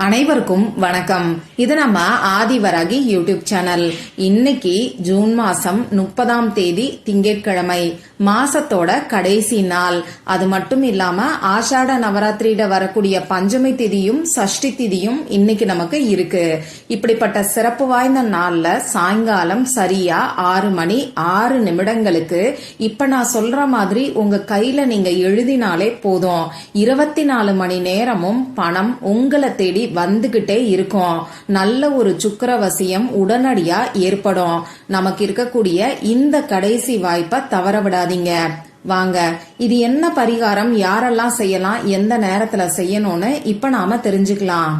அனைவருக்கும் வணக்கம். இது நம்ம ஆதிவராகி யூடியூப் சேனல். இன்னைக்கு ஜூன் மாசம் முப்பதாம் தேதி திங்கட்கிழமை மாசத்தோட கடைசி நாள். அது மட்டும் இல்லாம ஆஷாட நவராத்திரியில வரக்கூடிய பஞ்சமி திதியும் சஷ்டி திதியும் இன்னைக்கு நமக்கு இருக்கு. இப்படிப்பட்ட சிறப்பு வாய்ந்த நாள்ல சாயங்காலம் சரியா ஆறு மணி ஆறு நிமிடங்களுக்கு இப்ப நான் சொல்ற மாதிரி உங்க கையில நீங்க எழுதினாலே போதும். இருபத்தி நாலு மணி நேரமும் பணம் உங்களை தேடி வந்துகிட்டே இருக்கும். நல்ல ஒரு சுக்கரவசியம் உடனடியா ஏற்படும். நமக்கு இருக்கக்கூடிய இந்த கடைசி வாய்ப்பை தவற விடாதீங்க. வாங்க இது என்ன பரிகாரம்? யாரெல்லாம் செய்யலாம்? எந்த நேரத்துல செய்யணும்னு இப்ப நாம தெரிஞ்சுக்கலாம்.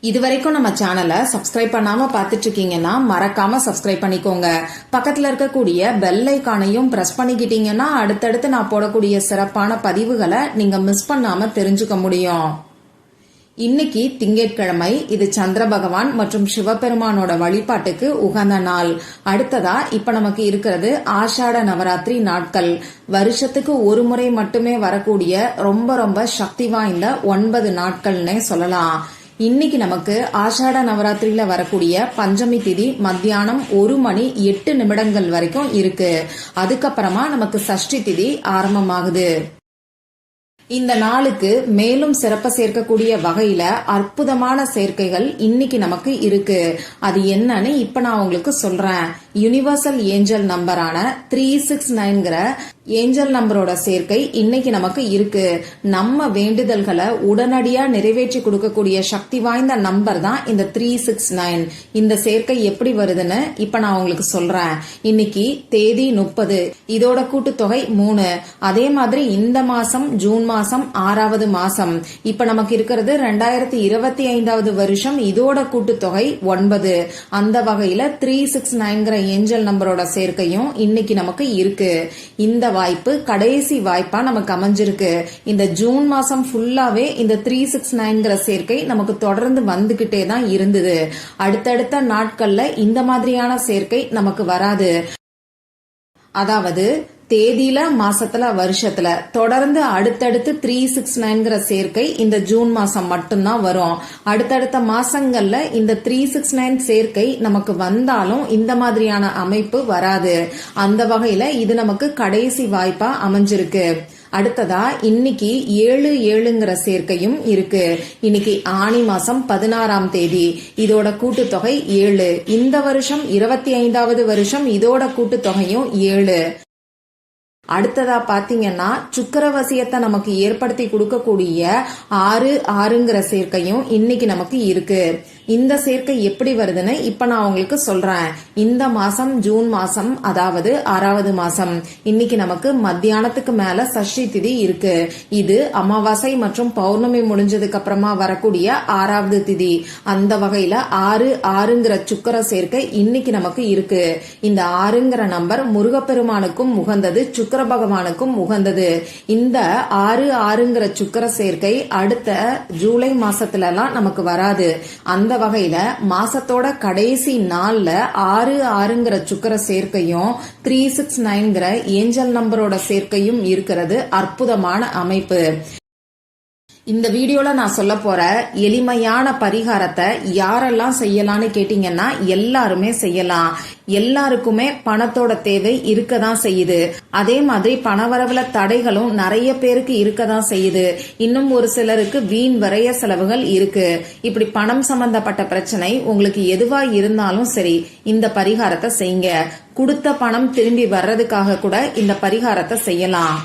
இதுவரைக்கும் நம்ம சேனலை சப்ஸ்கிரைப் பண்ணாம பாத்துட்டு இருக்கீங்கன்னா மறக்காம சப்ஸ்கிரைப் பண்ணிக்கோங்க. பக்கத்துல இருக்கக்கூடிய பெல் ஐக்கானையும் பிரஸ் பண்ணிக்கிட்டீங்கன்னா அடுத்தடுத்து நான் போடக்கூடிய சிறப்பான பதிவுகளை நீங்க மிஸ் பண்ணாம தெரிஞ்சுக்க முடியும். இன்னைக்கு திங்கட்கிழமை இது சந்திர பகவான் மற்றும் சிவபெருமானோட வழிபாட்டுக்கு உகந்த நாள். அடுத்ததா இப்ப நமக்கு இருக்கிறது ஆஷாட நவராத்திரி நாட்கள். வருஷத்துக்கு ஒரு முறை மட்டுமே வரக்கூடிய ரொம்ப ரொம்ப சக்தி வாய்ந்த ஒன்பது நாட்கள்னே சொல்லலாம். இன்னைக்கு நமக்கு ஆஷாட நவராத்திரியில வரக்கூடிய பஞ்சமி திதி மத்தியானம் ஒரு மணி எட்டு நிமிடங்கள் வரைக்கும் இருக்கு. அதுக்கப்புறமா நமக்கு சஷ்டி திதி ஆரம்பமாகுது. இந்த நாளுக்கு மேலும் சிறப்ப சேர்க்கக்கூடிய வகையில அற்புதமான சேர்க்கைகள் இன்னைக்கு நமக்கு இருக்கு. அது என்னன்னு இப்ப நான் உங்களுக்கு சொல்றேன். யுனிவர்சல் ஏஞ்சல் நம்பரான த்ரீ சிக்ஸ் நைன்கிற ஏஞ்சல் நம்பரோட சேர்க்கை இன்னைக்கு நமக்கு இருக்கு. நம்ம வேண்டுதல்களை உடனடியா நிறைவேற்றி கொடுக்கக்கூடிய சக்தி வாய்ந்த நம்பர் தான் இந்த த்ரீ சிக்ஸ் நைன் இந்த சேர்க்கை எப்படி வருதுன்னு இப்ப நான் உங்களுக்கு சொல்றேன். இன்னைக்கு தேதி முப்பது. இதோட கூட்டுத்தொகை மூணு. அதே மாதிரி இந்த மாசம் ஜூன் மாசம் ஆறாவது மாசம். இப்ப நமக்கு இருக்கிறது ரெண்டாயிரத்தி இருபத்தி ஐந்தாவது வருஷம். இதோட கூட்டுத்தொகை ஒன்பது. அந்த வகையில த்ரீ சிக்ஸ் நைன்கிற ஏஞ்சல் நம்பரோட சேர்க்கையும் இன்னைக்கு நமக்கு இருக்கு. இந்த வாய்ப்பு கடைசி வாய்ப்பா நமக்கு அமைஞ்சிருக்கு. இந்த ஜூன் மாசம் ஃபுல்லாவே இந்த த்ரீ சிக்ஸ் நைன்கிற சேர்க்கை நமக்கு தொடர்ந்து வந்துகிட்டே தான் இருந்தது. அடுத்தடுத்த நாட்கள்ல இந்த மாதிரியான சேர்க்கை நமக்கு வராது. அதாவது தேதியில மாசத்துல வருஷத்துல. தொடர்ந்து அடுத்தடுத்து த்ரீ சிக்ஸ் நைன்கிற சேர்க்கை இந்த ஜூன் மாசம் மட்டும்தான் வரும். அடுத்தடுத்த மாசங்கள்ல இந்த த்ரீ சிக்ஸ் நைன் சேர்க்கை நமக்கு வந்தாலும் இந்த மாதிரியான அமைப்பு வராது. அந்த வகையில இது நமக்கு கடைசி வாய்ப்பா அமைஞ்சிருக்கு. அடுத்ததா இன்னைக்கு ஏழு ஏழுங்கிற சேர்க்கையும் இருக்கு. இன்னைக்கு ஆணி மாசம் பதினாறாம் தேதி. இதோட கூட்டுத்தொகை ஏழு. இந்த வருஷம் இருபத்தி ஐந்தாவது வருஷம் இதோட கூட்டுத்தொகையும் ஏழு. அடுத்ததா பாத்தீங்கன்னா சுக்கரவசியத்தை நமக்கு ஏற்படுத்தி கொடுக்கக்கூடிய ஆறு ஆறுங்கிற சேர்க்கையும் இன்னைக்கு நமக்கு இருக்கு. இந்த சேர்க்கை எப்படி வருதுன்னு இப்ப நான் உங்களுக்கு சொல்றேன். இந்த மாசம் ஜூன் மாசம் அதாவது ஆறாவது மாசம். இன்னைக்கு நமக்கு மத்தியானத்துக்கு மேல சஷ்டி திதி இருக்கு. இது அமாவாசை மற்றும் பௌர்ணமி முடிஞ்சதுக்கு அப்புறமா வரக்கூடிய ஆறாவது திதி. அந்த வகையில ஆறு ஆறுங்கிற சுக்கர சேர்க்கை இன்னைக்கு நமக்கு இருக்கு. இந்த ஆறுங்கிற நம்பர் முருகப்பெருமானுக்கும் உகந்தது சுக்கர பகவானுக்கும் உகந்தது. இந்த ஆறு ஆறுங்கிற சுக்கர சேர்க்கை அடுத்த ஜூலை மாசத்துல எல்லாம் நமக்கு வராது. அந்த வகையில மாசத்தோட கடைசி நாள்ல ஆறு ஆறுங்கிற சுக்கர சேர்க்கையும் த்ரீ சிக்ஸ் நைன்கிற ஏஞ்சல் நம்பரோட சேர்க்கையும் இருக்கிறது அற்புதமான அமைப்பு. இந்த வீடியோல நான் சொல்ல போற எளிமையான பரிகாரத்தை யாரெல்லாம் செய்யலாம்னு கேட்டீங்கன்னா எல்லாருமே செய்யலாம். எல்லாருக்குமே பணத்தோட தேவை இருக்க தான் செய்யுது. அதே மாதிரி பணவரவுல தடைகளும் நிறைய பேருக்கு இருக்க தான் செய்யுது. இன்னும் ஒரு சிலருக்கு வீண் விரைய செலவுகள் இருக்கு. இப்படி பணம் சம்பந்தப்பட்ட பிரச்சனை உங்களுக்கு எதுவா இருந்தாலும் சரி இந்த பரிகாரத்தை செய்யுங்க. கொடுத்த பணம் திரும்பி வர்றதுக்காக கூட இந்த பரிகாரத்தை செய்யலாம்.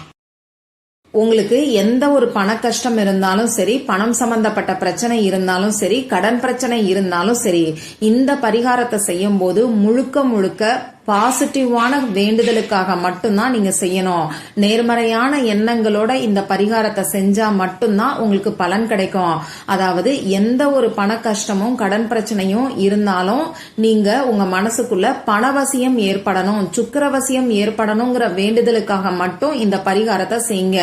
உங்களுக்கு எந்த ஒரு பண கஷ்டம் இருந்தாலும் சரி பணம் சம்பந்தப்பட்ட பிரச்சனை இருந்தாலும் சரி கடன் பிரச்சனை இருந்தாலும் சரி இந்த பரிகாரத்தை செய்யும் போது முழுக்க முழுக்க பாசிட்டிவான வேண்டுதலுக்காக மட்டும்தான் நீங்க செய்யணும். நேர்மறையான எண்ணங்களோட இந்த பரிகாரத்தை செஞ்சா மட்டும்தான் உங்களுக்கு பலன் கிடைக்கும். அதாவது எந்த ஒரு பண கஷ்டமும் கடன் பிரச்சனையும் இருந்தாலும் நீங்க உங்க மனசுக்குள்ள பணவசியம் ஏற்படணும். சுக்கரவசியம் ஏற்படணுங்கிற வேண்டுதலுக்காக மட்டும் இந்த பரிகாரத்தை செய்யுங்க.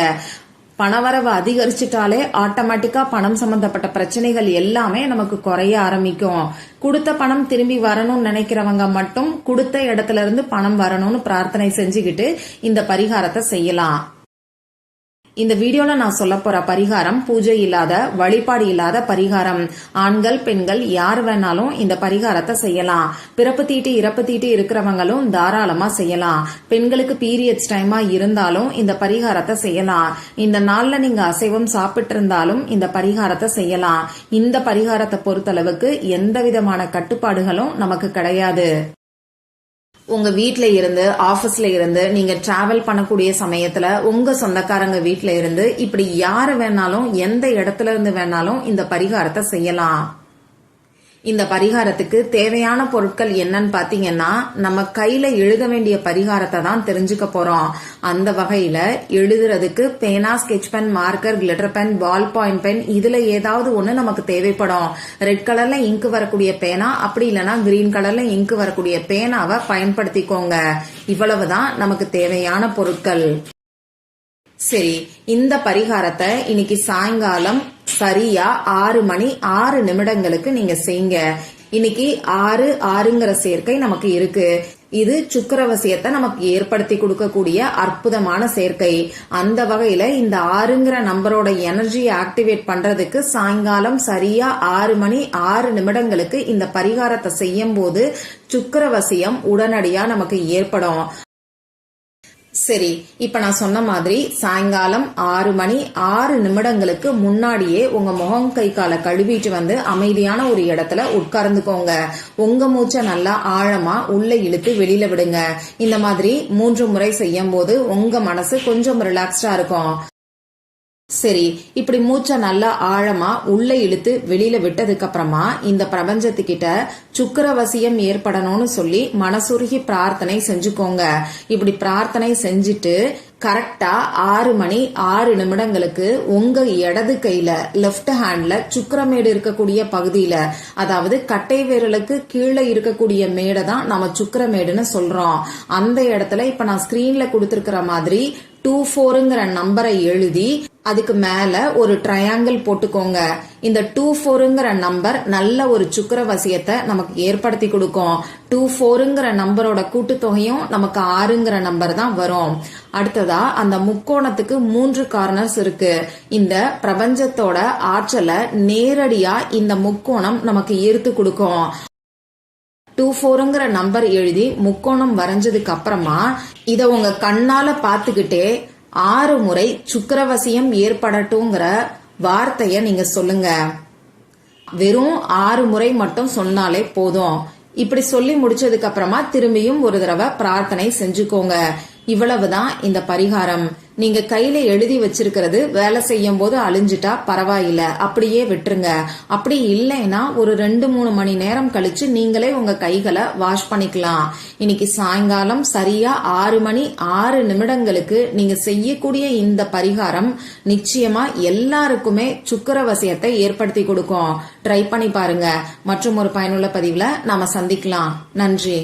பணவரவு அதிகரிச்சிட்டாலே ஆட்டோமேட்டிக்கா பணம் சம்பந்தப்பட்ட பிரச்சனைகள் எல்லாமே நமக்கு குறைய ஆரம்பிக்கும். கொடுத்த பணம் திரும்பி வரணும்னு நினைக்கிறவங்க மட்டும் கொடுத்த இடத்துல இருந்து பணம் வரணும்னு பிரார்த்தனை செஞ்சுக்கிட்டு இந்த பரிகாரத்தை செய்யலாம். இந்த வீடியோல நான் சொல்ல போற பரிகாரம் பூஜை இல்லாத வழிபாடு இல்லாத பரிகாரம். ஆண்கள் பெண்கள் யார் வேணாலும் இந்த பரிகாரத்தை செய்யலாம். பிறப்பு தீட்டு இறப்பு தீட்டு இருக்கிறவங்களும் தாராளமா செய்யலாம். பெண்களுக்கு பீரியட்ஸ் டைமா இருந்தாலும் இந்த பரிகாரத்தை செய்யலாம். இந்த நாள்ல நீங்க அசைவம் சாப்பிட்டு இருந்தாலும் இந்த பரிகாரத்தை செய்யலாம். இந்த பரிகாரத்தை பொறுத்தளவுக்கு எந்த விதமான கட்டுப்பாடுகளும் நமக்கு கிடையாது. உங்க வீட்ல இருந்து ஆபீஸ்ல இருந்து நீங்க டிராவல் பண்ணக்கூடிய சமயத்துல உங்க சொந்தக்காரங்க வீட்ல இருந்து இப்படி யாரு வேணாலும் எந்த இடத்துல இருந்து வேணாலும் இந்த பரிகாரத்தை செய்யலாம். இந்த பரிகாரத்துக்கு தேவையான பொருட்கள் என்னன்னு பாத்தீங்கன்னா நம்ம கையில எழுத வேண்டிய பரிகாரத்தை தான் தெரிஞ்சுக்க போறோம். அந்த வகையில எழுதுறதுக்கு பேனா sketch pen marker glitter pen ball point pen இதுல ஏதாவது ஒண்ணு நமக்கு தேவைப்படும். ரெட் கலர்ல இங்கு வரக்கூடிய பேனா அப்படி இல்லைன்னா கிரீன் கலர்ல இங்கு வரக்கூடிய பேனாவை பயன்படுத்திக்கோங்க. இவ்வளவுதான் நமக்கு தேவையான பொருட்கள். சரி இந்த பரிகாரத்தை இன்னைக்கு சாயங்காலம் சரியா ஆறு மணி ஆறு நிமிடங்களுக்கு நீங்க செய்யுங்க இன்னைக்கு ஆறு ஆறுங்கிற சேர்க்கை நமக்கு இருக்கு. இது சுக்கரவசியத்தை நமக்கு ஏற்படுத்தி கொடுக்கக்கூடிய அற்புதமான சேர்க்கை. அந்த வகையில இந்த ஆறுங்கிற நம்பரோட எனர்ஜியை ஆக்டிவேட் பண்றதுக்கு சாயங்காலம் சரியா ஆறு மணி ஆறு நிமிடங்களுக்கு இந்த பரிகாரத்தை செய்யும் போது சுக்கரவசியம் உடனடியா நமக்கு ஏற்படும். சரி இப்ப நான் சொன்ன மாதிரி சாயங்காலம் ஆறு மணி ஆறு நிமிடங்களுக்கு முன்னாடியே உங்க முகம் கை காலை கழுவிட்டு வந்து அமைதியான ஒரு இடத்துல உட்கார்ந்துக்கோங்க. உங்க மூச்சை நல்லா ஆழமா உள்ள இழுத்து வெளியில விடுங்க. இந்த மாதிரி மூன்று முறை செய்யும் போது உங்க மனசு கொஞ்சம் ரிலாக்ஸ்டா இருக்கும். சரி இப்படி மூச்சை நல்லா ஆழமா உள்ள இழுத்து வெளியில விட்டதுக்கு அப்புறமா இந்த பிரபஞ்சத்துக்கிட்ட சுக்கரவசியம் ஏற்படணும்னு சொல்லி மனசுருகி பிரார்த்தனை செஞ்சுக்கோங்க. இப்படி பிரார்த்தனை செஞ்சுட்டு கரெக்டா ஆறு மணி ஆறு நிமிடங்களுக்கு உங்க இடது கையில லெப்ட் ஹேண்ட்ல சுக்கரமேடு இருக்கக்கூடிய பகுதியில அதாவது கட்டை விரலுக்கு கீழே இருக்கக்கூடிய மேடை தான் நம்ம சுக்கரமேடுன்னு சொல்றோம். அந்த இடத்துல இப்ப நான் ஸ்கிரீன்ல கொடுத்திருக்கிற மாதிரி டூ ஃபோருங்கிற நம்பரை எழுதி அதுக்கு மேல ஒரு ட்ரையாங்கிள் போட்டுக்கோங்க. இந்த டூ ஃபோருங்கிற நம்பர் நல்ல ஒரு சுக்கரவசியத்தை நமக்கு ஏற்படுத்தி கொடுக்கும். டூ ஃபோருங்கிற நம்பரோட கூட்டுத்தொகையும் நமக்கு ஆறுங்கிற நம்பர் தான் வரும். அடுத்ததா அந்த முக்கோணத்துக்கு மூன்று கார்னர்ஸ் இருக்கு. இந்த பிரபஞ்சத்தோட ஆற்றலை நேரடியா இந்த முக்கோணம் நமக்கு ஈர்த்து கொடுக்கும். டூ ஃபோருங்கிற நம்பர் எழுதி முக்கோணம் வரைஞ்சதுக்கு அப்புறமா இத உங்க கண்ணால பாத்துக்கிட்டே ஆறு முறை சுக்கரவசியம் ஏற்படட்டுங்கிற வார்த்தைய நீங்க சொல்லுங்க. வெறும் ஆறு முறை மட்டும் சொன்னாலே போதும். இப்படி சொல்லி முடிச்சதுக்கு அப்புறமா திரும்பியும் ஒரு தடவை பிரார்த்தனை செஞ்சுக்கோங்க. இவ்வளவுதான் இந்த பரிகாரம். நீங்க கையில எழுதி வச்சிருக்கிறது வேலை செய்யும் போது அழிஞ்சிட்டா பரவாயில்ல அப்படியே விட்டுருங்க. அப்படி இல்லைன்னா ஒரு ரெண்டு மூணு மணி நேரம் கழிச்சு நீங்களே உங்க கைகளை வாஷ் பண்ணிக்கலாம். இன்னைக்கு சாயங்காலம் சரியா ஆறு மணி ஆறு நிமிடங்களுக்கு நீங்க செய்யக்கூடிய இந்த பரிகாரம் நிச்சயமா எல்லாருக்குமே சுக்கரவசியத்தை ஏற்படுத்தி கொடுக்கும். ட்ரை பண்ணி பாருங்க. மற்றும் ஒரு பயனுள்ள பதிவுல நாம சந்திக்கலாம். நன்றி.